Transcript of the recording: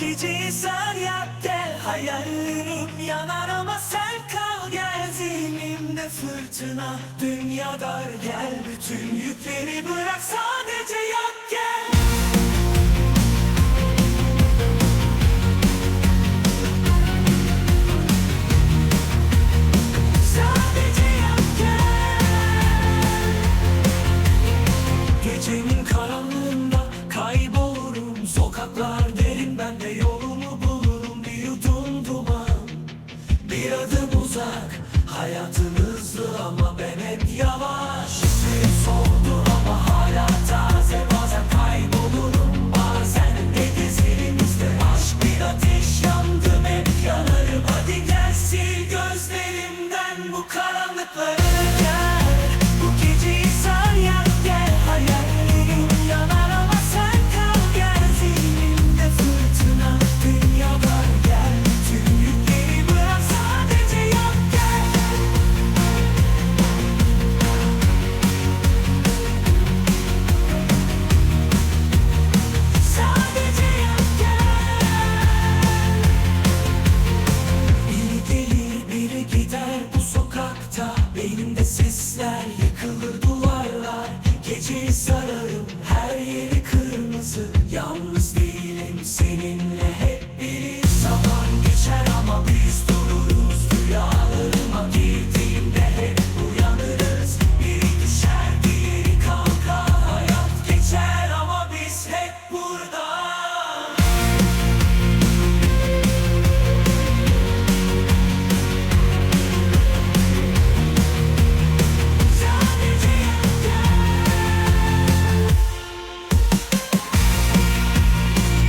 geceyi sar gel Hayallerim yanar ama sen kal gel. Zihnimde fırtına dünya dar gel. Bütün yükleri bırak sadece yap gel. Sadece yap gel. Gecenin uzak Hayatın hızlı ama ben hep yavaş. Suyum soğudu ama hala taze. Bazen kaybolurum bazen de gezerimizde Aşk bir ateş yandım hep yanarım. Hadi gel sil gözlerimden bu karanlıkları seninle